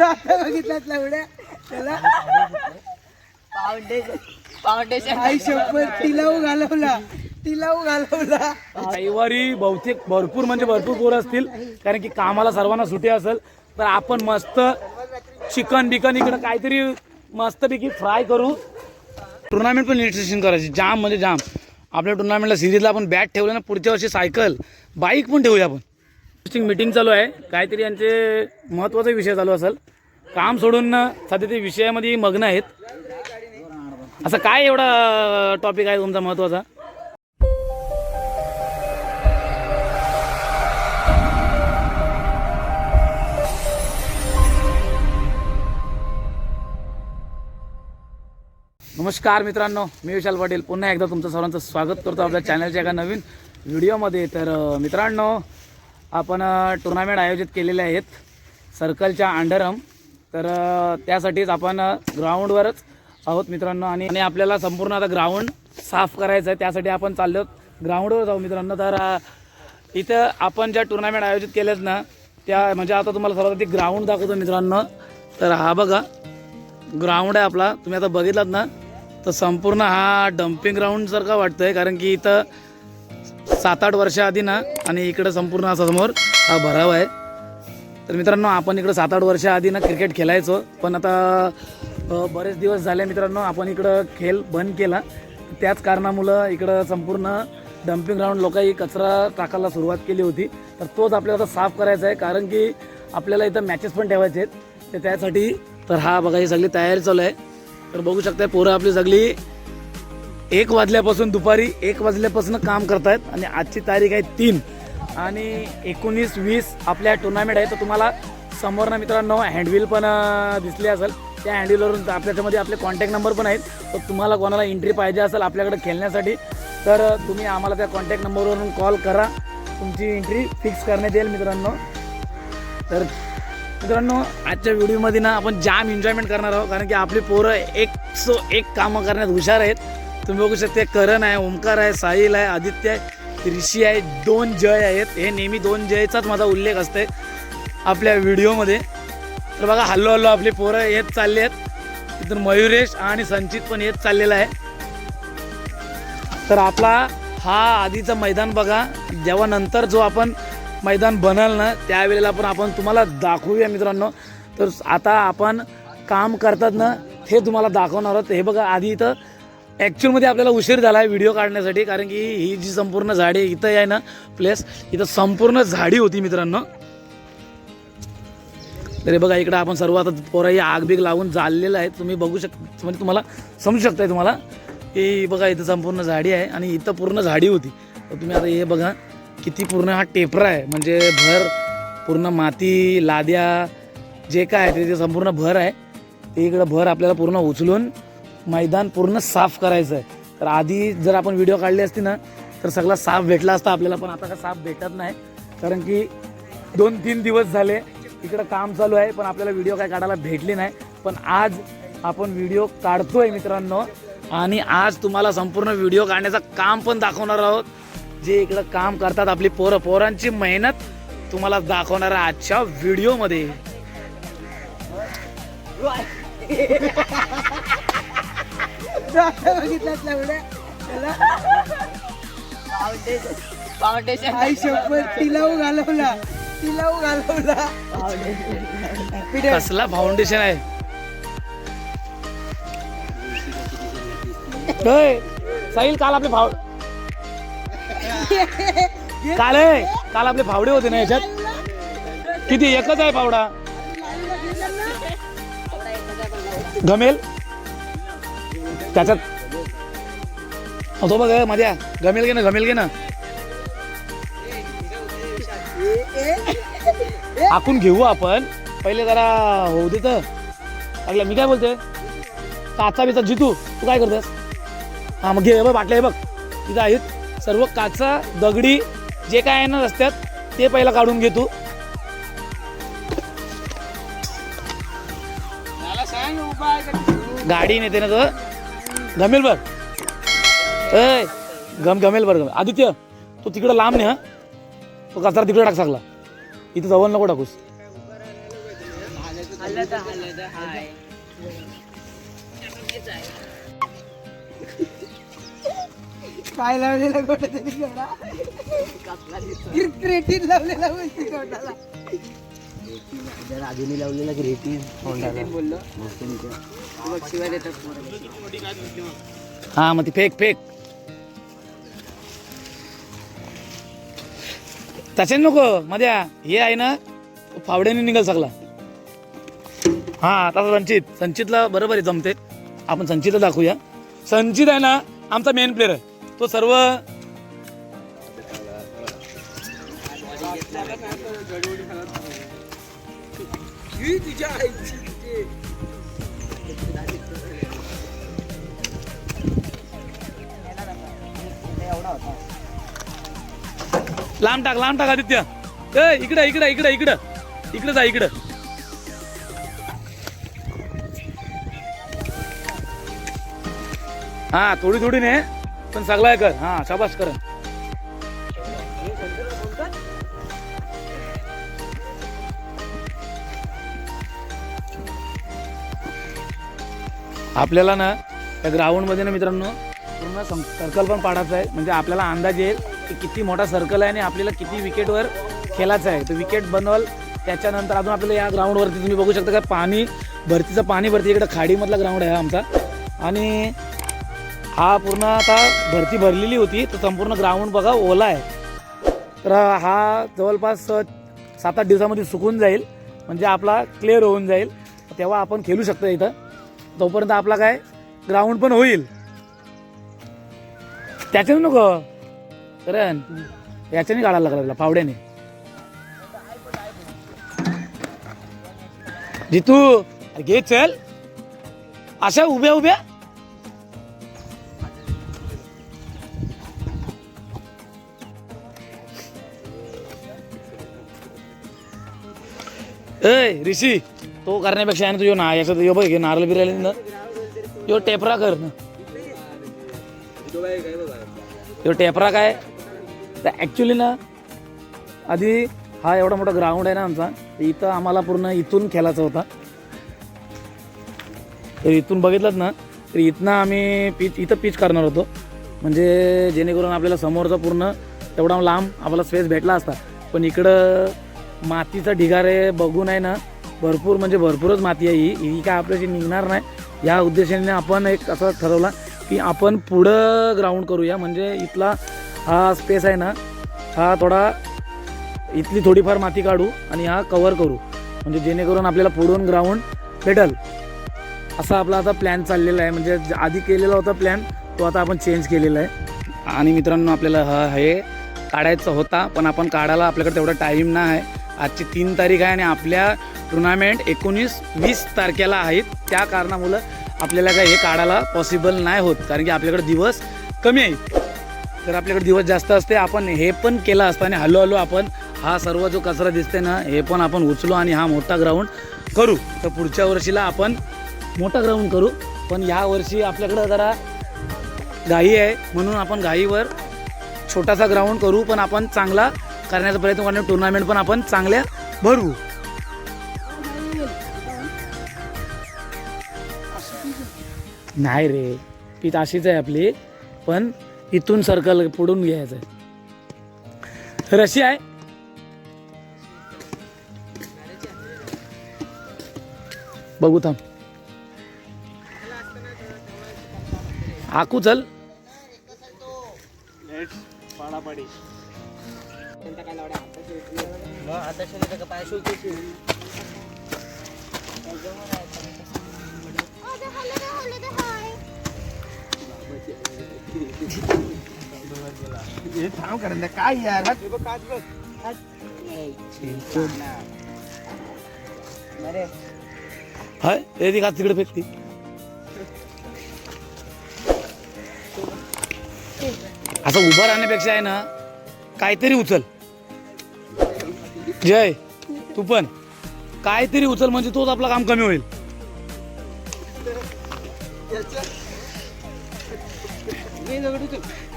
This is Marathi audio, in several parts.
आता बघितलात लावड्या त्याला फाउंडेशन फाउंडेशन आई घालवला तिलाव घालवला रविवारी बहुतेक भरपूर म्हणजे भरपूर पोर असतील कारण की कामाला सर्वांना सुट्टी असेल तर आपण मस्त चिकन बिकन इकडं काहीतरी मस्तपैकी फ्राय करू. टुर्नामेंट पण रजिस्ट्रेशन करायची. जाम म्हणजे जाम. आपल्या टुर्नामेंटला सिरीजला आपण बॅट ठेवलं ना पुढच्या वर्षी सायकल बाईक पण ठेवूया आपण. मीटिंग चालू आहे. काहीतरी यांचे महत्त्वाचा विषय चालू असेल. काम सोडून सध्या ते विषयामध्ये मग्न आहेत. असं काय एवढा टॉपिक आहे तुमचा महत्त्वाचा नमस्कार मित्रांनो मी विशाल पाटील. पुन्हा एकदा तुमचं सर्वांचं स्वागत करतो आपल्या चॅनलच्या एका नवीन व्हिडिओमध्ये. तर मित्रांनो आपण टुर्नामेंट आयोजित केलेले आहेत सर्कलच्या अंडरम तर त्यासाठीच आपण ग्राउंडवरच आहोत मित्रांनो. आणि आणि आपल्याला संपूर्ण आता ग्राउंड साफ करायचं आहे. त्यासाठी आपण चाललो ग्राउंडवर जाऊ मित्रांनो. तर इथं आपण ज्या टुर्नामेंट आयोजित केल्यात ना त्या म्हणजे आता तुम्हाला सर्वात ग्राउंड दाखवतो मित्रांनो. तर हा बघा ग्राउंड आहे आपला. तुम्ही आता बघितलात ना तर संपूर्ण हा डम्पिंग ग्राउंडसारखा वाटतं आहे कारण की इथं सात आठ वर्षाआधी ना आणि इकडं संपूर्ण असा समोर हा भराव आहे. तर मित्रांनो आपण इकडं सात आठ वर्षाआधी ना क्रिकेट खेळायचो पण आता बरेच दिवस झाले मित्रांनो आपण इकडं खेळ बंद केला. त्याच कारणामुळं इकडं संपूर्ण डम्पिंग ग्राउंड लोकांनी कचरा टाकायला सुरुवात केली होती. तर तोच आपल्याला आता साफ करायचा आहे कारण की आपल्याला इथं मॅचेस पण ठेवायचे आहेत. तर त्यासाठी तर हा बघा ही सगळी तयारी चालू आहे. तर बघू शकता पोरं आपली सगळी एक वाजल्यापासून दुपारी एक वाजल्यापासून काम करतायत आणि आजची तारीख आहे तीन. आणि एकोणीस वीस आपल्या टुर्नामेंट आहे. तर तुम्हाला समोर ना मित्रांनो हँडविल पण दिसली असेल. त्या हँडविलवरून आपल्याच्यामध्ये आपले कॉन्टॅक्ट नंबर पण आहेत. तर तुम्हाला कोणाला एंट्री पाहिजे असेल आपल्याकडे खेळण्यासाठी तर तुम्ही आम्हाला त्या कॉन्टॅक्ट नंबरवरून कॉल करा. तुमची एंट्री फिक्स करण्यात येईल मित्रांनो. तर मित्रांनो आजच्या व्हिडिओमध्ये ना आपण जाम एन्जॉयमेंट करणार आहोत कारण की आपली पोरं एक सो एक कामं करण्यात हुशार आहेत. तुम्ही बघू शकता करण आहे ओमकार आहे साहिल आहे आदित्य आहे ऋषी आहे दोन जय आहेत. हे नेहमी दोन जयचाच माझा उल्लेख असते आपल्या व्हिडिओमध्ये. तर बघा हल्लो हल्लो आपली पोरं येत चालली आहेत. तिथून मयुरेश आणि संचित पण येत चाललेला आहे. तर आपला हा आधीचं मैदान बघा. जेव्हा नंतर जो आपण मैदान बनल ना त्यावेळेला पण आपण तुम्हाला दाखवूया मित्रांनो. तर आता आपण काम करतात ना हे तुम्हाला दाखवणार आहोत. हे बघा आधी इथं ॲक्च्युअलमध्ये आपल्याला उशीर झाला आहे व्हिडिओ काढण्यासाठी कारण की ही जी संपूर्ण झाडी इथं आहे ना प्लेस इथं संपूर्ण झाडी होती मित्रांनो. तरी बघा इकडं आपण सर्व आता पोराही आग बीग लावून जाळलेलं आहे. तुम्ही बघू शक म्हणजे तुम्हाला समजू शकताय तुम्हाला. की बघा इथं संपूर्ण झाडी आहे आणि इथं पूर्ण झाडी होती. तर तुम्ही आता हे बघा. किती पूर्ण हा टेपरा आहे. म्हणजे भर पूर्ण माती लाद्या जे काय आहे ते संपूर्ण भर आहे. ते इकडं भर आपल्याला पूर्ण उचलून मैदान पूर्ण साफ करायचं आहे. तर आधी जर आपण व्हिडिओ काढले असती ना तर सगळा साफ भेटला असता आपल्याला पण आता का साफ भेटत नाही. कारण की दोन तीन दिवस झाले इकडं काम चालू आहे पण आपल्याला व्हिडिओ काय काढायला भेटली नाही. पण आज आपण व्हिडिओ काढतोय मित्रांनो. आणि आज तुम्हाला संपूर्ण व्हिडिओ काढण्याचं काम पण दाखवणार आहोत. जे इकडं काम करतात आपली पोरं पोरांची मेहनत तुम्हाला दाखवणार आहे आजच्या व्हिडिओमध्ये. फाउंडेशन आई घालवला घालवला. पिढ्या कसला फाउंडेशन आहे. साहिल काल आपले फाव काल आहे. काल आपले फावडे होते ना याच्यात? किती? एकच आहे फावडा. गमेल? त्याच्यात तो बघ मध्या. गमेल घे ना गमेल घे ना. आखून घेऊ आपण. पहिले जरा होऊ दे तर मी काय बोलते काचा बिचा जितू तू काय करतेस हा मग घे बघ बाटले बघ. तिथं आहेत. सर्व काचा दगडी जे काय आहे ना रस्त्यात ते पहिला काढून घे तू. गाडी नेते ना तो गमेल बघ. ए गम गमेल बरं गम आदित्य तू तिकडं लांब ने हा. तो कचरा तिकडे टाक सगळा इथं जवळ नको टाकूस. काय लावलेला गोटा तरी लावलेला गोटाला लावलेला बोललो. शिवाय देतात. हा मग ती फेक फेक. तसे नको मध्ये. हे आहे ना फावड्याने निघाल सगळा. हा तसा संचित. संचितला बरोबर आहे जमते. आपण संचितला दाखवूया. संचित आहे ना आमचा मेन प्लेअर आहे. तो सर्व लांब टाक लांब टाक आदित्य. ए इकडं इकडं इकडं इकडं. इकडं जा इकडं. हा थोडी थोडी ने पण सगळा कर. हा शाबास कर. आपल्याला ना त्या ग्राउंडमध्ये ना मित्रांनो पूर्ण सर्कल पण पाडायचं आहे. म्हणजे आपल्याला अंदाज येईल की किती मोठा सर्कल आहे आणि आपल्याला किती विकेटवर खेळायचं आहे. तर विकेट बनवाल त्याच्यानंतर अजून आपल्याला या ग्राउंडवरती तुम्ही बघू शकता का पाणी भरतीचं पाणी भरती इकडं खाडीमधला ग्राउंड आहे आमचा. आणि हा पूर्ण आता भरती भरलेली होती तर संपूर्ण ग्राउंड बघा ओला आहे. तर हा जवळपास सात आठ दिवसामध्ये सुकून जाईल म्हणजे आपला क्लिअर होऊन जाईल. तेव्हा आपण खेळू शकतो इथं. तोपर्यंत आपला काय ग्राउंड पण होईल. त्याच्याने नको. कारण याच्याने काढायला लागला फावड्याने. जितू घे चल. अशा उभ्या उभ्या ए ऋषी तो करण्यापेक्षा आहे ना तुझ्या ना याचा यो बघ हे नारळ बिरायला ना यो टेपरा कर ना. यो टेपरा काय? तर ॲक्च्युली ना आधी हा एवढा मोठा ग्राउंड आहे ना आमचा इथं आम्हाला पूर्ण इथून खेळायचा होता. तर इथून बघितलं ना तर इथनं आम्ही पीच इथं पीच करणार होतो. म्हणजे जेणेकरून आपल्याला समोरचा पूर्ण तेवढा लांब आम्हाला स्पेस भेटला असता. पण इकडं मातीचा ढिगारे बघून आहे ना भरपूर म्हणजे भरपूरच माती आहे ही. ही काय आपल्याशी निघणार नाही. या उद्देशाने आपण एक असं ठरवला की आपण पुढं ग्राउंड करूया. म्हणजे इथला हा स्पेस आहे ना हा थोडा इथली थोडीफार माती काढू आणि हा कवर करू. म्हणजे जेणेकरून आपल्याला पुढून ग्राउंड भेटल. असा आपला आता प्लॅन चाललेला आहे. म्हणजे आधी केलेला होता प्लॅन तो आता आपण चेंज केलेला आहे. आणि मित्रांनो आपल्याला हा हे काढायचा होता पण आपण काढायला आपल्याकडे तेवढा टाईम नाही. आहे आजची तीन तारीख आहे आणि आपल्या टुर्नामेंट एकोणीस वीस तारखेला आहेत. त्या कारणामुळं आपल्याला काय हे काढायला पॉसिबल नाही होत. कारण की आपल्याकडे दिवस कमी आहेत. तर आपल्याकडे दिवस जास्त असते. आपण हे पण केलं असतं आणि हळूहळू आपण हा सर्व जो कचरा दिसते ना हे पण आपण उचलू आणि हा मोठा ग्राउंड करू. तर पुढच्या वर्षीला आपण मोठा ग्राउंड करू. पण या वर्षी आपल्याकडं जरा घाई आहे. म्हणून आपण घाईवर छोटासा ग्राउंड करू. पण आपण चांगला करण्याचा प्रयत्न करणार. टुर्नामेंट पण आपण चांगल्या भरवू नाही रे ती अशीच आहे आपली पण इथून सर्कल पुढून घ्यायचं आहे रशी आहे. बघू थांब. आकू चल. हे थांब करंदा काय यार? हाय ते ती का तिकडे फेकती असं उभं राहण्यापेक्षा आहे ना काहीतरी उचल. जय. तू पण. काहीतरी उचल म्हणजे तोच आपलं काम कमी होईल.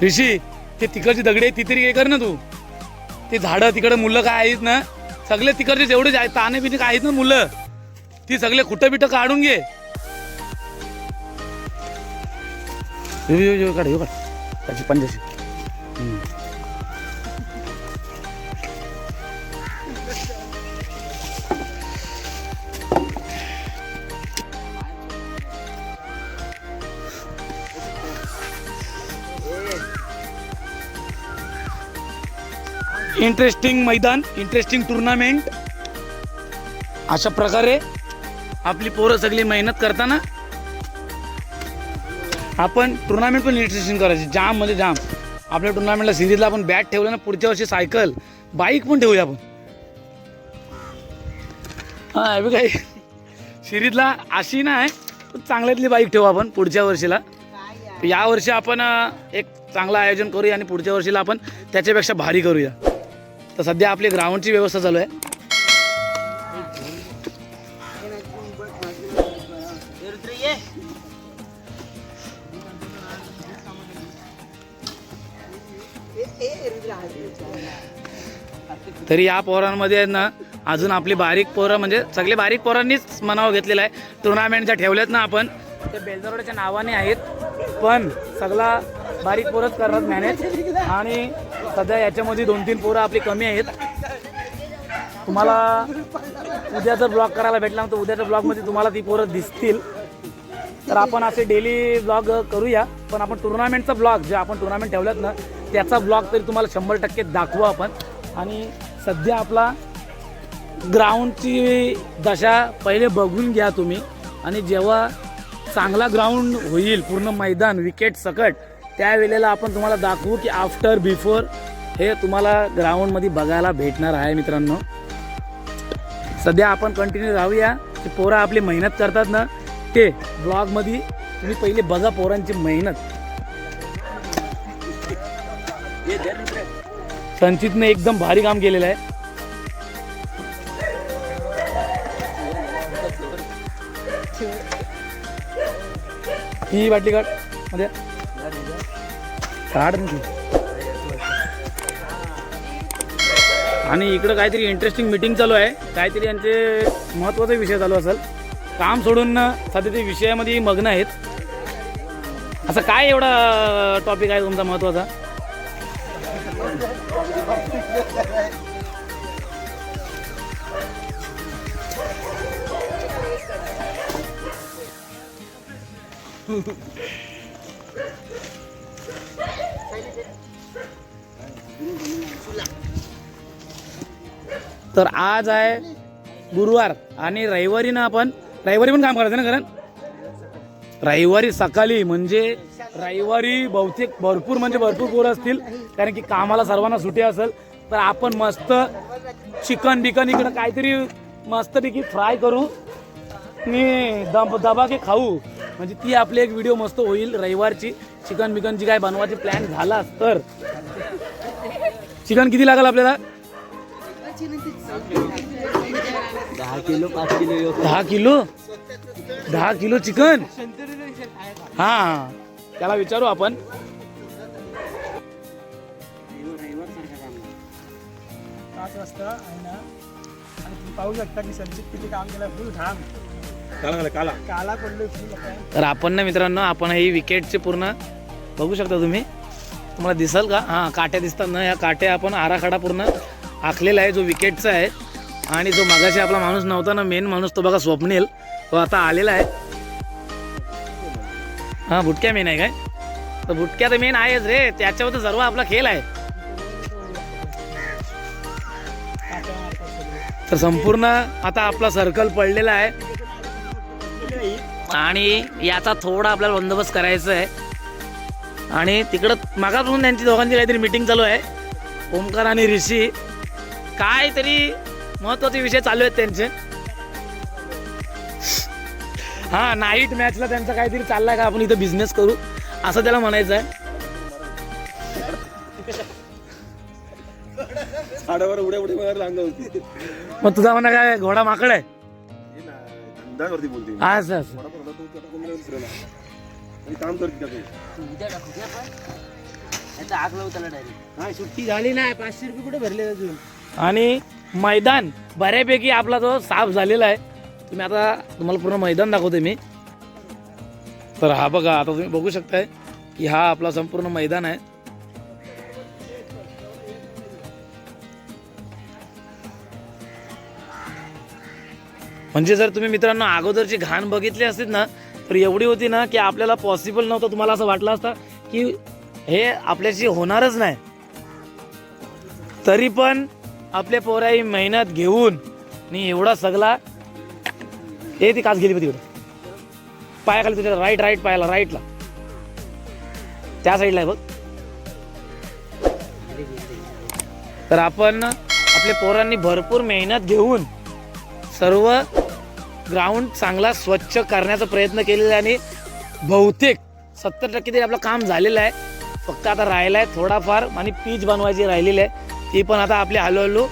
ऋषी ते तिकडची दगडी आहे ती तरी हे कर ना तू. ते झाडं तिकडे मुलं काय आहेत ना सगळे तिकडचे जेवढे आहेत ताने बिने काय आहेत ना मुलं ती सगळे खुटं बिटं काढून घे. काढ, पंजाशी. इंटरेस्टिंग मैदान इंटरेस्टिंग टुर्नामेंट अशा प्रकारे आपली पोरं सगळी मेहनत करताना आपण टुर्नामेंट पण इंटरेस्टिंग करायची. जाम म्हणजे जाम. आपल्या टुर्नामेंटला सिरीजला आपण बॅट ठेवलं ना पुढच्या वर्षी सायकल बाईक पण ठेवूया आपण. हा हे बघ काही सिरीजला अशी नाही चांगल्यातली बाईक ठेवू आपण पुढच्या वर्षीला. या वर्षी आपण एक चांगलं आयोजन करूया आणि पुढच्या वर्षीला आपण त्याच्यापेक्षा भारी करूया. तर सध्या आपली ग्राउंडची व्यवस्था चालू आहे. तरी या पोरांमध्ये आहेत ना अजून आपली बारीक पोरं म्हणजे सगळे बारीक पोरांनीच मनाव घेतलेलं आहे. टुर्नामेंटच्या ठेवल्यात ना आपण ते बेलदरोड्याच्या नावाने आहेत. पण सगळा बारीक पोरच करतात मॅनेज आणि सध्या याच्यामध्ये दोन तीन पोरं आपली कमी आहेत. तुम्हाला उद्या जर ब्लॉग करायला भेटला तर उद्याच्या ब्लॉगमध्ये तुम्हाला ती पोरं दिसतील. तर आपण असे डेली ब्लॉग करूया. पण आपण टुर्नामेंटचा ब्लॉग जे आपण टुर्नामेंट ठेवल्यात ना त्याचा ब्लॉग तरी तुम्हाला शंभर टक्के दाखवू आपण. आणि सध्या आपला ग्राउंडची दशा पहिले बघून घ्या तुम्ही. आणि जेव्हा चांगला ग्राउंड होईल पूर्ण मैदान विकेट सकट त्यावेळेला आपण तुम्हाला दाखवू की आफ्टर बिफोर हे तुम्हाला ग्राउंडमध्ये बघायला भेटणार आहे मित्रांनो. सध्या आपण कंटिन्यू राहूया. की पोरं आपली मेहनत करतात ना ते ब्लॉगमध्ये तुम्ही पहिले बघा पोरांची मेहनत. संचितने एकदम भारी काम केलेलं आहे. ही बाटली काढ. मध्ये. काढ आणि इकडं काहीतरी इंटरेस्टिंग मीटिंग चालू आहे. काहीतरी यांचे महत्त्वाचा विषय चालू असेल. काम सोडून सध्या ते विषयामध्ये मग्न आहेत. असं काय एवढा टॉपिक आहे तुमचा महत्त्वाचा तर आज आहे गुरुवार आणि रविवारी ना आपण रविवारी पण काम करायचं ना कारण? रविवारी सकाळी म्हणजे रविवारी बहुतेक भरपूर म्हणजे भरपूर पोरं असतील कारण की कामाला सर्वांना सुट्टी असेल तर आपण मस्त चिकन बिकन इकडं काहीतरी मस्तपैकी फ्राय करू मी दब दबाके खाऊ. म्हणजे ती आपली एक व्हिडिओ मस्त होईल रविवारची. चिकन बिकनची काय बनवायची प्लॅन झाला तर. चिकन किती लागेल आपल्याला? दहा किलो पाच किलो यो. दहा किलो? दहा किलो चिकन? हा. त्याला विचारू आपण. पाच वाजता आणि पाहू शकता की संचित किती काम केलं फुल घाम. काला. काला पडलोय फुल. आता. तर आपण ना मित्रांनो आपण ही विकेटचे पूर्ण बघू शकता तुम्ही. तुम्हाला दिसल का? हां काट्या दिसतात ना. या काट्या आपण आराखडा पूर्ण आखलेला आहे जो विकेटचा आहे. आणि जो मगाशी आपला माणूस नव्हता ना मेन माणूस तो बघा स्वप्नील. तो आता आलेला आहे. हां बुटक्या मेन आहे काय? तर बुटक्या तर मेन आहेच रे. त्याच्यावर तर सर्व आपला खेळ आहे. तर संपूर्ण आता आपला सर्कल पडलेला आहे. आणि याचा थोडा आपल्याला बंदोबस्त करायचा आहे. आणि तिकडं मागापासून त्यांची दोघांची काहीतरी मिटिंग चालू आहे. ओमकार आणि ऋषी. काहीतरी महत्त्वाचे विषय चालू आहेत त्यांचे. हा नाईट मॅचला त्यांचा काहीतरी चाललाय का? आपण इथं बिझनेस करू. असं त्याला म्हणायचं आहे. झाडावर उड्या उड्या मारायला अंग होती. मग तुझा म्हणा काय? घोडा माकड आहे? धंद्यावरती बोलते मी. असं असं. थोडा पडला तो त्याला कोणी दुसऱ्याला. आणि काम करते का तू आता आग लावू त्याला डायरेक्ट सुट्टी झाली नाही. पाचशे रुपये कुठे भरले अजून? आणि मैदान बऱ्यापैकी आपला जो साफ झालेला आहे. तुम्ही आता तुम्हाला पूर्ण मैदान दाखवते मी. तर हा बघा आता तुम्ही बघू शकताय की हा आपला संपूर्ण मैदान आहे. म्हणजे जर तुम्ही मित्रांनो अगोदरची घाण बघितली असतील ना तर एवढी होती ना की आपल्याला पॉसिबल नव्हतं. तुम्हाला असं वाटलं असतं की हे आपल्याशी होणारच नाही. तरी पण आपल्या पोराई मेहनत घेऊन आणि एवढा सगळा हे ती काच गेली होती तिकडे. पायाखाली तुझ्या राईट राईट पायाला राईटला त्या साईडला आहे बघ. तर आपण आपल्या पोरांनी भरपूर मेहनत घेऊन सर्व ग्राउंड चांगला स्वच्छ करण्याचा प्रयत्न केलेला आहे आणि बहुतेक सत्तर टक्के तरी आपलं काम झालेलं आहे. फक्त आता राहिलं आहे थोडाफार आणि पीच बनवायची राहिलेली आहे. ती पण आता आपली हळूहळू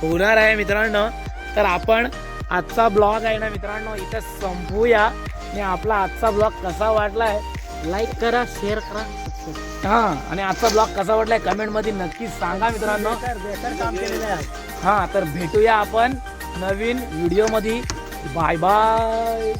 होणार आहे मित्रांनो. तर आपण आजचा ब्लॉग आहे ना मित्रांनो इथं संपवूया आणि आपला आजचा ब्लॉग कसा वाटला आहे लाईक करा शेअर करा हां आणि आजचा ब्लॉग कसा वाटलाय कमेंटमध्ये नक्की सांगा मित्रांनो. आहे. हां तर भेटूया आपण नवीन व्हिडिओमध्ये बाय बाय